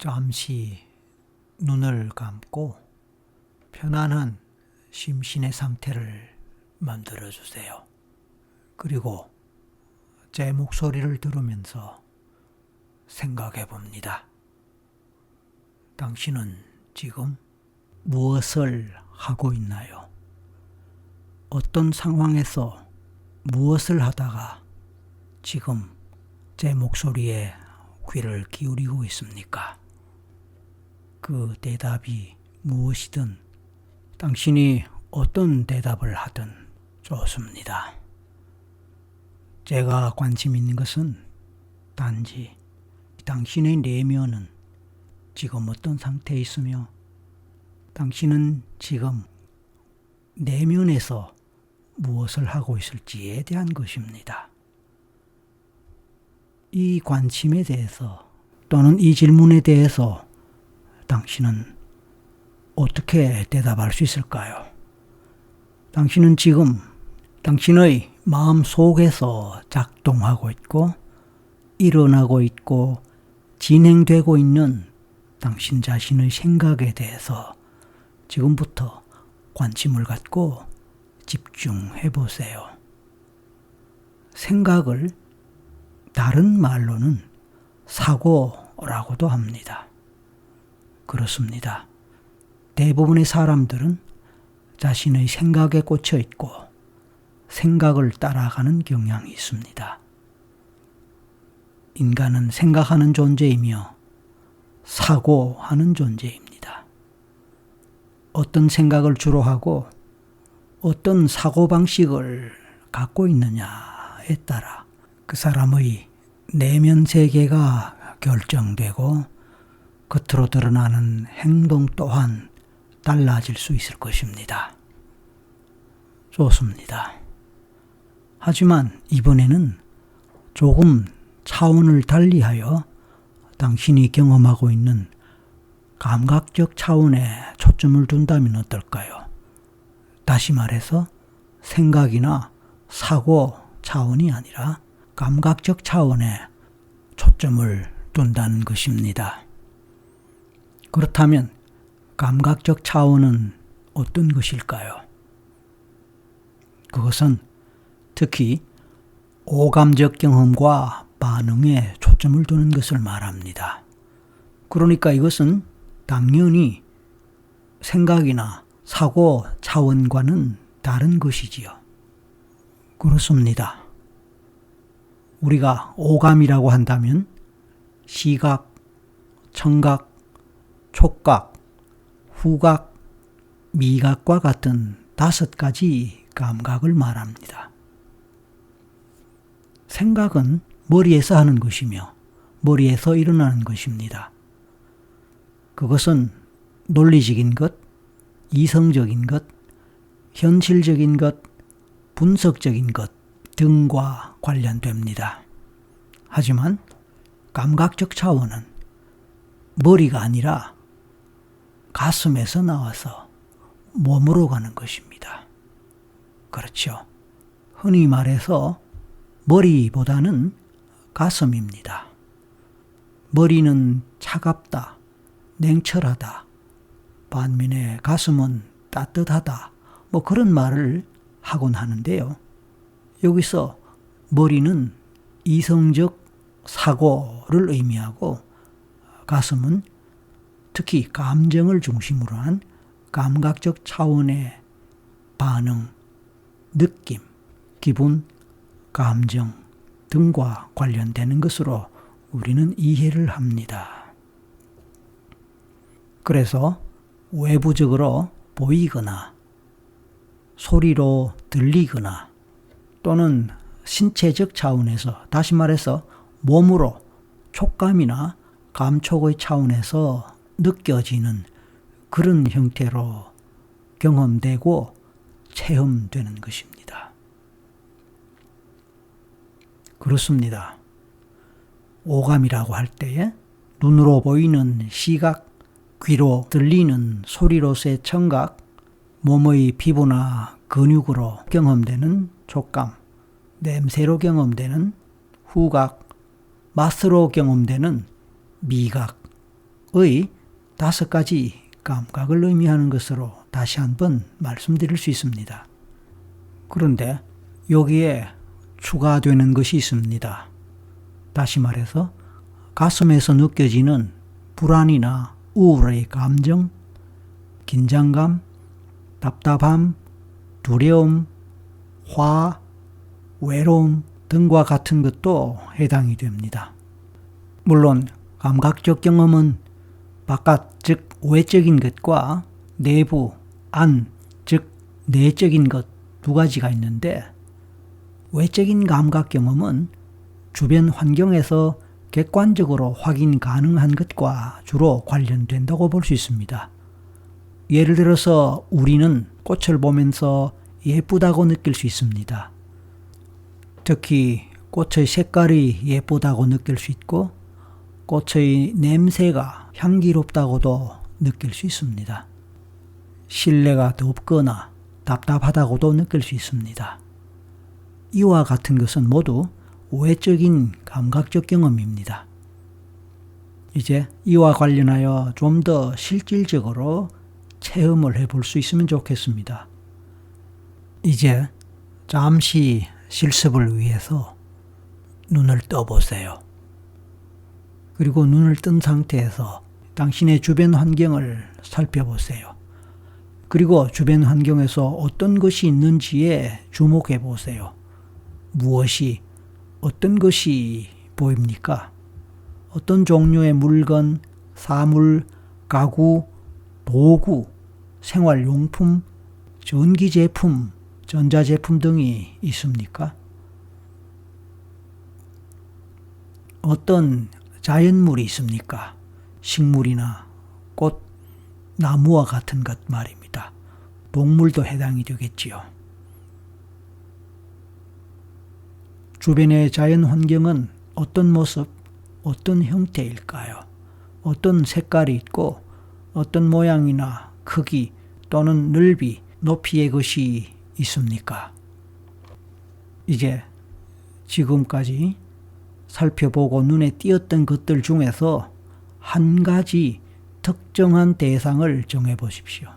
잠시 눈을 감고 편안한 심신의 상태를 만들어 주세요. 그리고 제 목소리를 들으면서 생각해 봅니다. 당신은 지금 무엇을 하고 있나요? 어떤 상황에서 무엇을 하다가 지금 제 목소리에 귀를 기울이고 있습니까? 그 대답이 무엇이든 당신이 어떤 대답을 하든 좋습니다. 제가 관심 있는 것은 단지 당신의 내면은 지금 어떤 상태에 있으며 당신은 지금 내면에서 무엇을 하고 있을지에 대한 것입니다. 이 관심에 대해서 또는 이 질문에 대해서 당신은 어떻게 대답할 수 있을까요? 당신은 지금 당신의 마음 속에서 작동하고 있고 일어나고 있고 진행되고 있는 당신 자신의 생각에 대해서 지금부터 관심을 갖고 집중해 보세요. 생각을 다른 말로는 사고라고도 합니다. 그렇습니다. 대부분의 사람들은 자신의 생각에 꽂혀 있고 생각을 따라가는 경향이 있습니다. 인간은 생각하는 존재이며 사고하는 존재입니다. 어떤 생각을 주로 하고 어떤 사고방식을 갖고 있느냐에 따라 그 사람의 내면 세계가 결정되고 겉으로 드러나는 행동 또한 달라질 수 있을 것입니다. 좋습니다. 하지만 이번에는 조금 차원을 달리하여 당신이 경험하고 있는 감각적 차원에 초점을 둔다면 어떨까요? 다시 말해서 생각이나 사고 차원이 아니라 감각적 차원에 초점을 둔다는 것입니다. 그렇다면 감각적 차원은 어떤 것일까요? 그것은 특히 오감적 경험과 반응에 초점을 두는 것을 말합니다. 그러니까 이것은 당연히 생각이나 사고 차원과는 다른 것이지요. 그렇습니다. 우리가 오감이라고 한다면 시각, 청각, 촉각, 후각, 미각과 같은 다섯 가지 감각을 말합니다. 생각은 머리에서 하는 것이며 머리에서 일어나는 것입니다. 그것은 논리적인 것, 이성적인 것, 현실적인 것, 분석적인 것 등과 관련됩니다. 하지만 감각적 차원은 머리가 아니라 가슴에서 나와서 몸으로 가는 것입니다. 그렇죠. 흔히 말해서 머리보다는 가슴입니다. 머리는 차갑다, 냉철하다, 반면에 가슴은 따뜻하다, 뭐 그런 말을 하곤 하는데요. 여기서 머리는 이성적 사고를 의미하고 가슴은 특히 감정을 중심으로 한 감각적 차원의 반응, 느낌, 기분, 감정 등과 관련되는 것으로 우리는 이해를 합니다. 그래서 외부적으로 보이거나 소리로 들리거나 또는 신체적 차원에서 다시 말해서 몸으로 촉감이나 감촉의 차원에서 느껴지는 그런 형태로 경험되고 체험되는 것입니다. 그렇습니다. 오감이라고 할 때에 눈으로 보이는 시각, 귀로 들리는 소리로서의 청각, 몸의 피부나 근육으로 경험되는 촉감, 냄새로 경험되는 후각, 맛으로 경험되는 미각, 다섯 가지 감각을 의미하는 것으로 다시 한번 말씀드릴 수 있습니다. 그런데 여기에 추가되는 것이 있습니다. 다시 말해서 가슴에서 느껴지는 불안이나 우울의 감정, 긴장감, 답답함, 두려움, 화, 외로움 등과 같은 것도 해당이 됩니다. 물론 감각적 경험은 바깥 즉 외적인 것과 내부 안 즉 내적인 것 두 가지가 있는데 외적인 감각 경험은 주변 환경에서 객관적으로 확인 가능한 것과 주로 관련된다고 볼 수 있습니다. 예를 들어서 우리는 꽃을 보면서 예쁘다고 느낄 수 있습니다. 특히 꽃의 색깔이 예쁘다고 느낄 수 있고 꽃의 냄새가 향기롭다고도 느낄 수 있습니다. 실내가 덥거나 답답하다고도 느낄 수 있습니다. 이와 같은 것은 모두 외적인 감각적 경험입니다. 이제 이와 관련하여 좀 더 실질적으로 체험을 해볼 수 있으면 좋겠습니다. 이제 잠시 실습을 위해서 눈을 떠보세요. 그리고 눈을 뜬 상태에서 당신의 주변 환경을 살펴보세요. 그리고 주변 환경에서 어떤 것이 있는지에 주목해 보세요. 무엇이, 어떤 것이 보입니까? 어떤 종류의 물건, 사물, 가구, 도구, 생활용품, 전기제품, 전자제품 등이 있습니까? 어떤 자연물이 있습니까? 식물이나 꽃, 나무와 같은 것 말입니다. 동물도 해당이 되겠지요. 주변의 자연 환경은 어떤 모습, 어떤 형태일까요? 어떤 색깔이 있고 어떤 모양이나 크기 또는 넓이, 높이의 것이 있습니까? 이제 지금까지 살펴보고 눈에 띄었던 것들 중에서 한 가지 특정한 대상을 정해 보십시오.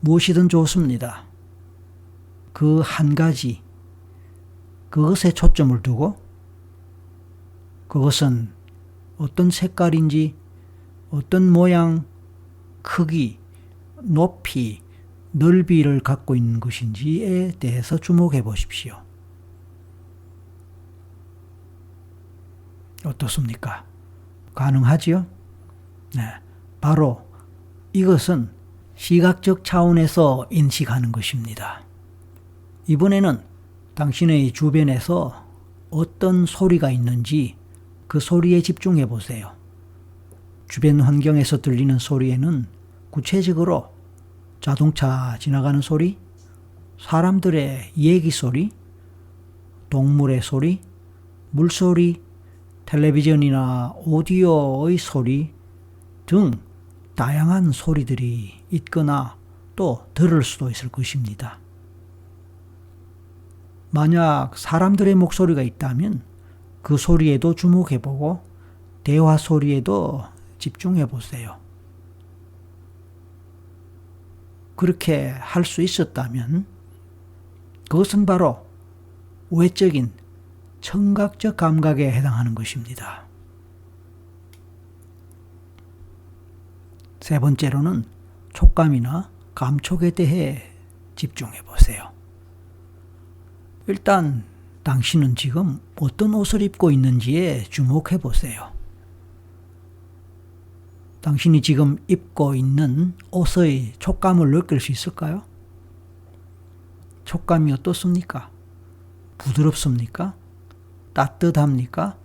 무엇이든 좋습니다. 그 한 가지, 그것에 초점을 두고 그것은 어떤 색깔인지, 어떤 모양, 크기, 높이, 넓이를 갖고 있는 것인지에 대해서 주목해 보십시오. 어떻습니까? 가능하지요? 네. 바로 이것은 시각적 차원에서 인식하는 것입니다. 이번에는 당신의 주변에서 어떤 소리가 있는지 그 소리에 집중해 보세요. 주변 환경에서 들리는 소리에는 구체적으로 자동차 지나가는 소리, 사람들의 얘기 소리, 동물의 소리, 물소리, 텔레비전이나 오디오의 소리 등 다양한 소리들이 있거나 또 들을 수도 있을 것입니다. 만약 사람들의 목소리가 있다면 그 소리에도 주목해 보고 대화 소리에도 집중해 보세요. 그렇게 할 수 있었다면 그것은 바로 외적인 청각적 감각에 해당하는 것입니다. 세 번째로는 촉감이나 감촉에 대해 집중해 보세요. 일단 당신은 지금 어떤 옷을 입고 있는지에 주목해 보세요. 당신이 지금 입고 있는 옷의 촉감을 느낄 수 있을까요? 촉감이 어떻습니까? 부드럽습니까? 따뜻합니까?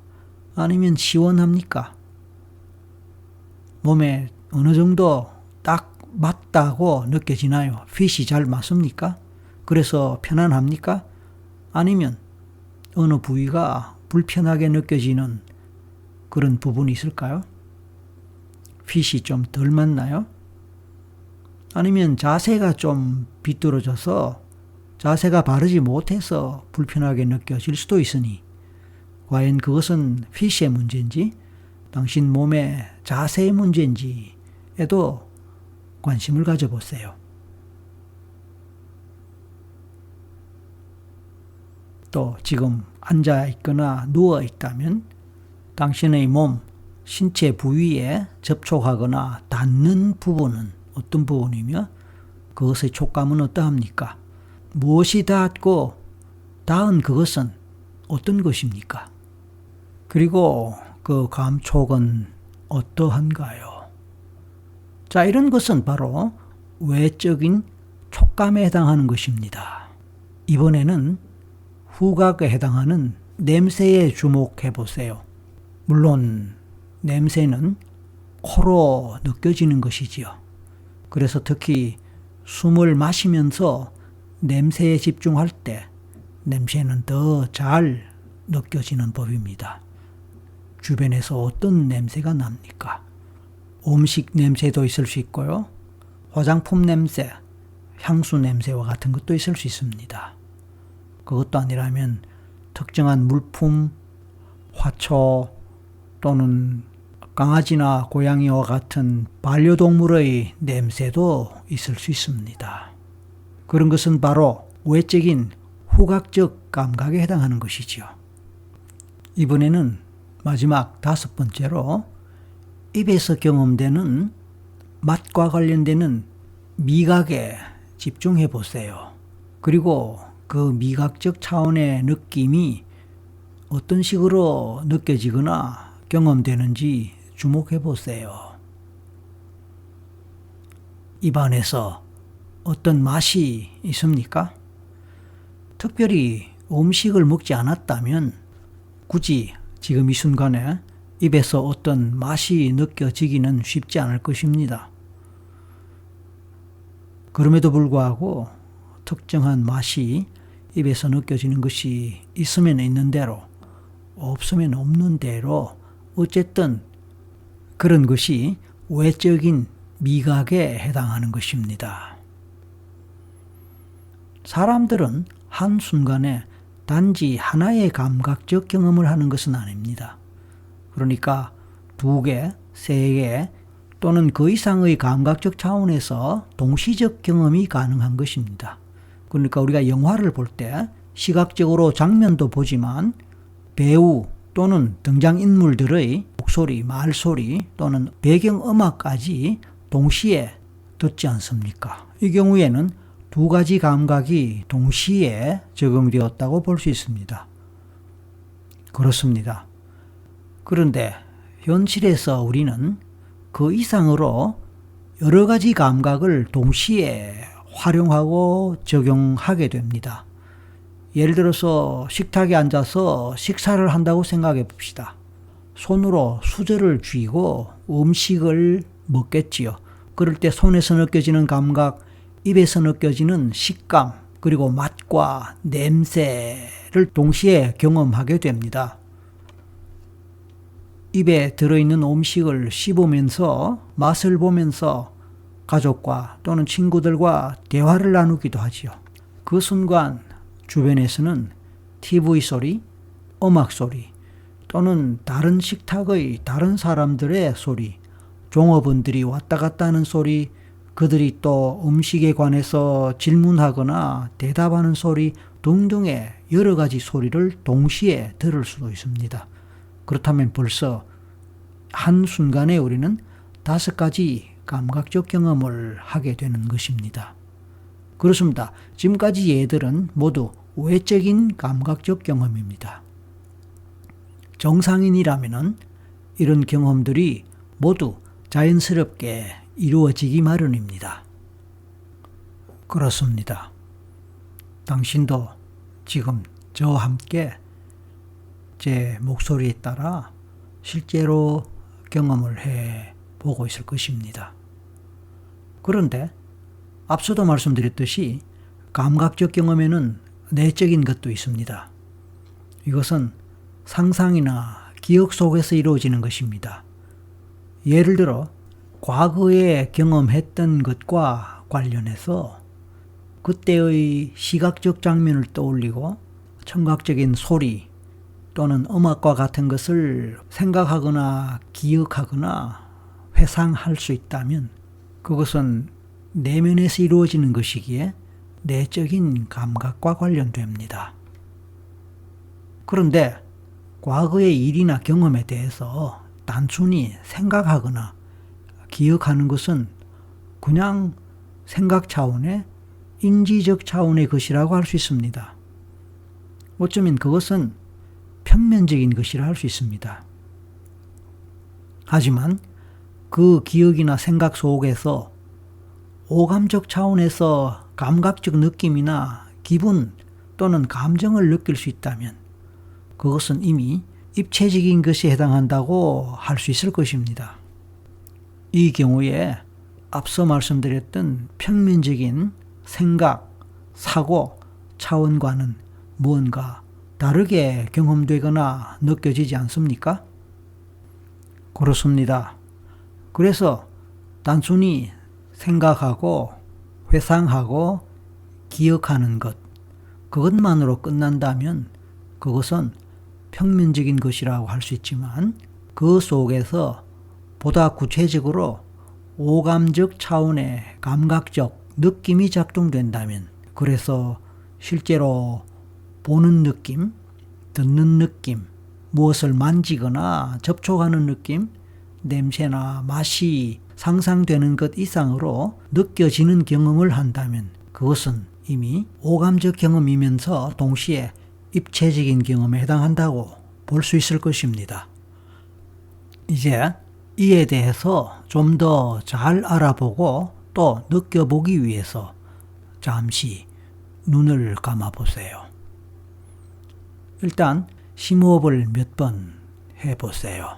아니면 시원합니까? 몸에 어느 정도 딱 맞다고 느껴지나요? 핏이 잘 맞습니까? 그래서 편안합니까? 아니면 어느 부위가 불편하게 느껴지는 그런 부분이 있을까요? 핏이 좀 덜 맞나요? 아니면 자세가 좀 비뚤어져서 자세가 바르지 못해서 불편하게 느껴질 수도 있으니 과연 그것은 핏의 문제인지 당신 몸의 자세의 문제인지에도 관심을 가져보세요. 또 지금 앉아 있거나 누워 있다면 당신의 몸, 신체 부위에 접촉하거나 닿는 부분은 어떤 부분이며 그것의 촉감은 어떠합니까? 무엇이 닿았고 닿은 그것은 어떤 것입니까? 그리고 그 감촉은 어떠한가요? 자, 이런 것은 바로 외적인 촉감에 해당하는 것입니다. 이번에는 후각에 해당하는 냄새에 주목해 보세요. 물론 냄새는 코로 느껴지는 것이지요. 그래서 특히 숨을 마시면서 냄새에 집중할 때 냄새는 더 잘 느껴지는 법입니다. 주변에서 어떤 냄새가 납니까? 음식 냄새도 있을 수 있고요. 화장품 냄새, 향수 냄새와 같은 것도 있을 수 있습니다. 그것도 아니라면 특정한 물품, 화초 또는 강아지나 고양이와 같은 반려동물의 냄새도 있을 수 있습니다. 그런 것은 바로 외적인 후각적 감각에 해당하는 것이지요. 이번에는 마지막 다섯 번째로 입에서 경험되는 맛과 관련되는 미각에 집중해 보세요. 그리고 그 미각적 차원의 느낌이 어떤 식으로 느껴지거나 경험되는지 주목해 보세요. 입안에서 어떤 맛이 있습니까? 특별히 음식을 먹지 않았다면 굳이 지금 이 순간에 입에서 어떤 맛이 느껴지기는 쉽지 않을 것입니다. 그럼에도 불구하고 특정한 맛이 입에서 느껴지는 것이 있으면 있는 대로 없으면 없는 대로 어쨌든 그런 것이 외적인 미각에 해당하는 것입니다. 사람들은 한순간에 단지 하나의 감각적 경험을 하는 것은 아닙니다. 그러니까 두 개, 세 개, 또는 그 이상의 감각적 차원에서 동시적 경험이 가능한 것입니다. 그러니까 우리가 영화를 볼 때 시각적으로 장면도 보지만 배우 또는 등장인물들의 목소리, 말소리 또는 배경음악까지 동시에 듣지 않습니까? 이 경우에는 두 가지 감각이 동시에 적용되었다고 볼 수 있습니다. 그렇습니다. 그런데 현실에서 우리는 그 이상으로 여러 가지 감각을 동시에 활용하고 적용하게 됩니다. 예를 들어서 식탁에 앉아서 식사를 한다고 생각해 봅시다. 손으로 수저를 쥐고 음식을 먹겠지요. 그럴 때 손에서 느껴지는 감각, 입에서 느껴지는 식감, 그리고 맛과 냄새를 동시에 경험하게 됩니다. 입에 들어있는 음식을 씹으면서 맛을 보면서 가족과 또는 친구들과 대화를 나누기도 하지요. 그 순간 주변에서는 TV 소리, 음악 소리, 또는 다른 식탁의 다른 사람들의 소리, 종업원들이 왔다 갔다 하는 소리, 그들이 또 음식에 관해서 질문하거나 대답하는 소리 등등의 여러 가지 소리를 동시에 들을 수도 있습니다. 그렇다면 벌써 한순간에 우리는 다섯 가지 감각적 경험을 하게 되는 것입니다. 그렇습니다. 지금까지 예들은 모두 외적인 감각적 경험입니다. 정상인이라면 이런 경험들이 모두 자연스럽게 이루어지기 마련입니다. 그렇습니다. 당신도 지금 저와 함께 제 목소리에 따라 실제로 경험을 해 보고 있을 것입니다. 그런데 앞서도 말씀드렸듯이 감각적 경험에는 내적인 것도 있습니다. 이것은 상상이나 기억 속에서 이루어지는 것입니다. 예를 들어 과거에 경험했던 것과 관련해서 그때의 시각적 장면을 떠올리고 청각적인 소리, 또는 음악과 같은 것을 생각하거나 기억하거나 회상할 수 있다면 그것은 내면에서 이루어지는 것이기에 내적인 감각과 관련됩니다. 그런데 과거의 일이나 경험에 대해서 단순히 생각하거나 기억하는 것은 그냥 생각 차원의 인지적 차원의 것이라고 할 수 있습니다. 어쩌면 그것은 평면적인 것이라 할 수 있습니다. 하지만 그 기억이나 생각 속에서 오감적 차원에서 감각적 느낌이나 기분 또는 감정을 느낄 수 있다면 그것은 이미 입체적인 것에 해당한다고 할 수 있을 것입니다. 이 경우에 앞서 말씀드렸던 평면적인 생각, 사고 차원과는 무언가 다르게 경험되거나 느껴지지 않습니까? 그렇습니다. 그래서 단순히 생각하고 회상하고 기억하는 것, 그것만으로 끝난다면 그것은 평면적인 것이라고 할 수 있지만 그 속에서 보다 구체적으로 오감적 차원의 감각적 느낌이 작동된다면 그래서 실제로 보는 느낌, 듣는 느낌, 무엇을 만지거나 접촉하는 느낌, 냄새나 맛이 상상되는 것 이상으로 느껴지는 경험을 한다면 그것은 이미 오감적 경험이면서 동시에 입체적인 경험에 해당한다고 볼 수 있을 것입니다. 이제 이에 대해서 좀 더 잘 알아보고 또 느껴보기 위해서 잠시 눈을 감아 보세요. 일단 심호흡을 몇 번 해보세요.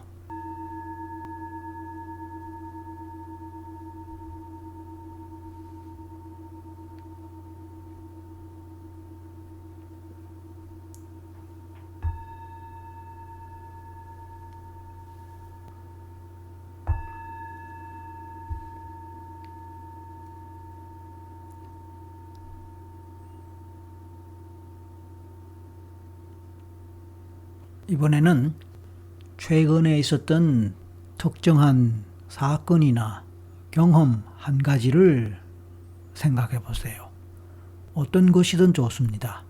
이번에는 최근에 있었던 특정한 사건이나 경험 한 가지를 생각해 보세요. 어떤 것이든 좋습니다.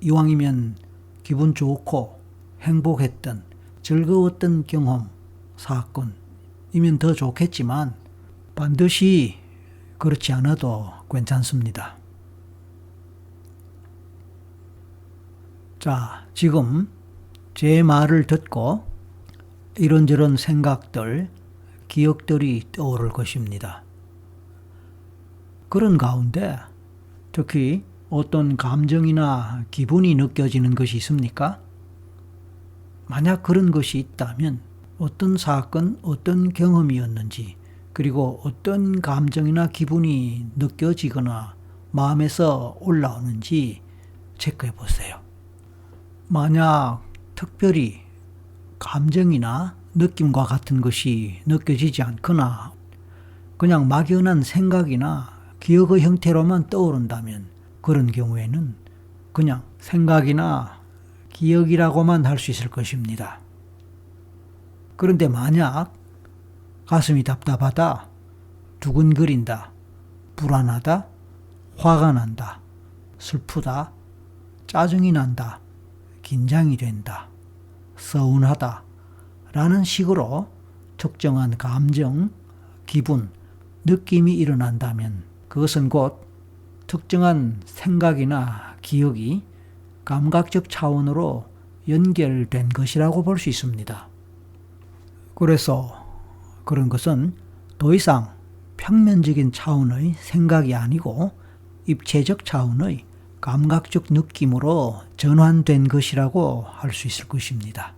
이왕이면 기분 좋고 행복했던 즐거웠던 경험, 사건이면 더 좋겠지만 반드시 그렇지 않아도 괜찮습니다. 자, 지금 제 말을 듣고 이런저런 생각들, 기억들이 떠오를 것입니다. 그런 가운데 특히 어떤 감정이나 기분이 느껴지는 것이 있습니까? 만약 그런 것이 있다면 어떤 사건, 어떤 경험이었는지, 그리고 어떤 감정이나 기분이 느껴지거나 마음에서 올라오는지 체크해 보세요. 만약 특별히 감정이나 느낌과 같은 것이 느껴지지 않거나 그냥 막연한 생각이나 기억의 형태로만 떠오른다면 그런 경우에는 그냥 생각이나 기억이라고만 할 수 있을 것입니다. 그런데 만약 가슴이 답답하다, 두근거린다, 불안하다, 화가 난다, 슬프다, 짜증이 난다, 긴장이 된다, 서운하다, 라는 식으로 특정한 감정, 기분, 느낌이 일어난다면 그것은 곧 특정한 생각이나 기억이 감각적 차원으로 연결된 것이라고 볼 수 있습니다. 그래서 그런 것은 더 이상 평면적인 차원의 생각이 아니고 입체적 차원의 감각적 느낌으로 전환된 것이라고 할 수 있을 것입니다.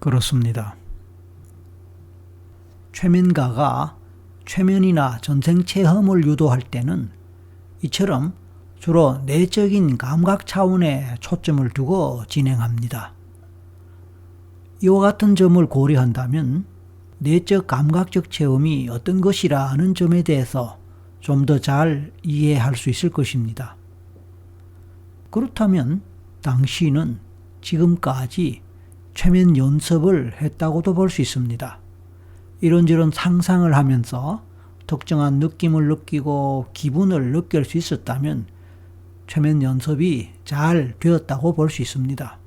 그렇습니다. 최면가가 최면이나 전생 체험을 유도할 때는 이처럼 주로 내적인 감각 차원에 초점을 두고 진행합니다. 이와 같은 점을 고려한다면 내적 감각적 체험이 어떤 것이라 하는 점에 대해서 좀 더 잘 이해할 수 있을 것입니다. 그렇다면 당신은 지금까지 최면 연습을 했다고도 볼 수 있습니다. 이런저런 상상을 하면서 특정한 느낌을 느끼고 기분을 느낄 수 있었다면 최면 연습이 잘 되었다고 볼 수 있습니다.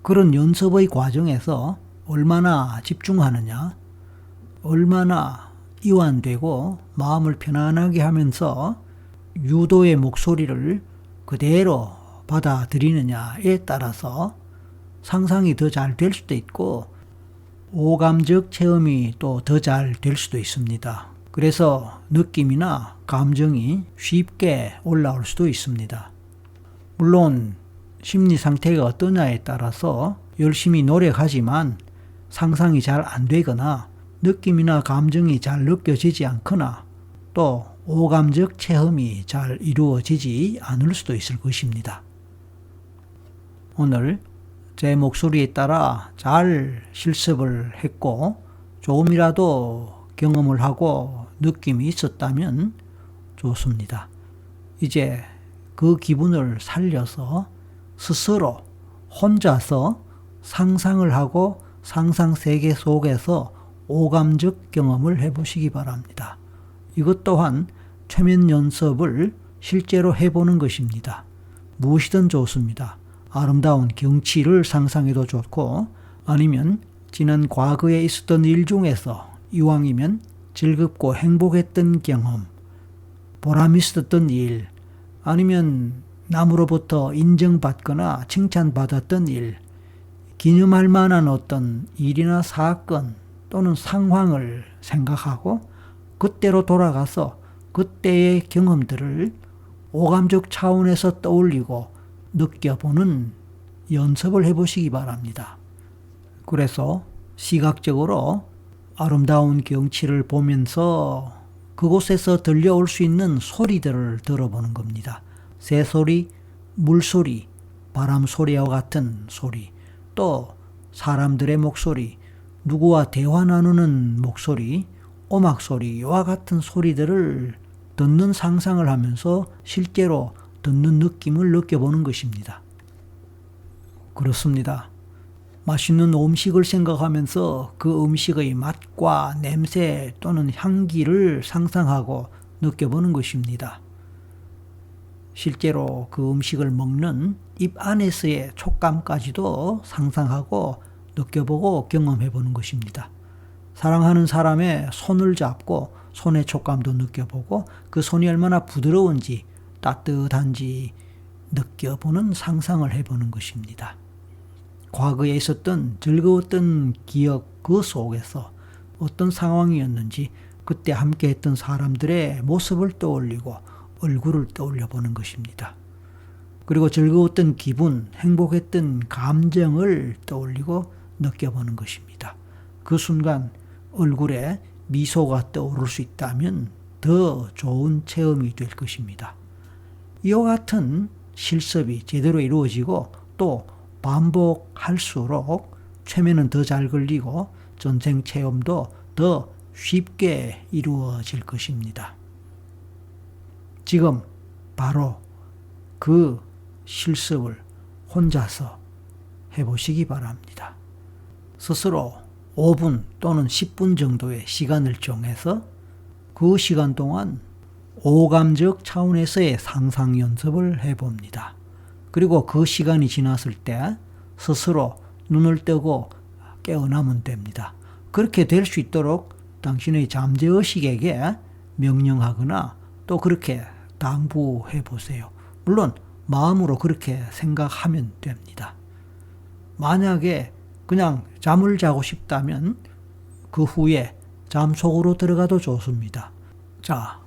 그런 연습의 과정에서 얼마나 집중하느냐, 얼마나 이완되고 마음을 편안하게 하면서 유도의 목소리를 그대로 받아들이느냐에 따라서 상상이 더 잘 될 수도 있고 오감적 체험이 또 더 잘 될 수도 있습니다. 그래서 느낌이나 감정이 쉽게 올라올 수도 있습니다. 물론 심리 상태가 어떠냐에 따라서 열심히 노력하지만 상상이 잘 안 되거나 느낌이나 감정이 잘 느껴지지 않거나 또 오감적 체험이 잘 이루어지지 않을 수도 있을 것입니다. 오늘 제 목소리에 따라 잘 실습을 했고 조금이라도 경험을 하고 느낌이 있었다면 좋습니다. 이제 그 기분을 살려서 스스로 혼자서 상상을 하고 상상 세계 속에서 오감적 경험을 해보시기 바랍니다. 이것 또한 최면 연습을 실제로 해보는 것입니다. 무엇이든 좋습니다. 아름다운 경치를 상상해도 좋고 아니면 지난 과거에 있었던 일 중에서 이왕이면 즐겁고 행복했던 경험, 보람 있었던 일, 아니면 남으로부터 인정받거나 칭찬받았던 일, 기념할 만한 어떤 일이나 사건 또는 상황을 생각하고 그때로 돌아가서 그때의 경험들을 오감적 차원에서 떠올리고 느껴보는 연습을 해보시기 바랍니다. 그래서 시각적으로 아름다운 경치를 보면서 그곳에서 들려올 수 있는 소리들을 들어보는 겁니다. 새소리, 물소리, 바람소리와 같은 소리, 또 사람들의 목소리, 누구와 대화 나누는 목소리, 오막소리와 같은 소리들을 듣는 상상을 하면서 실제로 듣는 느낌을 느껴보는 것입니다. 그렇습니다. 맛있는 음식을 생각하면서 그 음식의 맛과 냄새 또는 향기를 상상하고 느껴보는 것입니다. 실제로 그 음식을 먹는 입 안에서의 촉감까지도 상상하고 느껴보고 경험해 보는 것입니다. 사랑하는 사람의 손을 잡고 손의 촉감도 느껴보고 그 손이 얼마나 부드러운지 따뜻한지 느껴보는 상상을 해보는 것입니다. 과거에 있었던 즐거웠던 기억 그 속에서 어떤 상황이었는지 그때 함께 했던 사람들의 모습을 떠올리고 얼굴을 떠올려 보는 것입니다. 그리고 즐거웠던 기분, 행복했던 감정을 떠올리고 느껴보는 것입니다. 그 순간 얼굴에 미소가 떠오를 수 있다면 더 좋은 체험이 될 것입니다. 이와 같은 실습이 제대로 이루어지고 또 반복할수록 최면은 더 잘 걸리고 전생 체험도 더 쉽게 이루어질 것입니다. 지금 바로 그 실습을 혼자서 해보시기 바랍니다. 스스로 5분 또는 10분 정도의 시간을 정해서 그 시간 동안 오감적 차원에서의 상상 연습을 해봅니다. 그리고 그 시간이 지났을 때 스스로 눈을 뜨고 깨어나면 됩니다. 그렇게 될 수 있도록 당신의 잠재의식에게 명령하거나 또 그렇게 당부해 보세요. 물론 마음으로 그렇게 생각하면 됩니다. 만약에 그냥 잠을 자고 싶다면 그 후에 잠 속으로 들어가도 좋습니다. 자,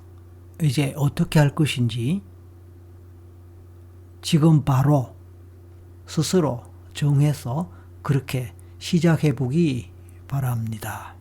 이제 어떻게 할 것인지 지금 바로 스스로 정해서 그렇게 시작해 보기 바랍니다.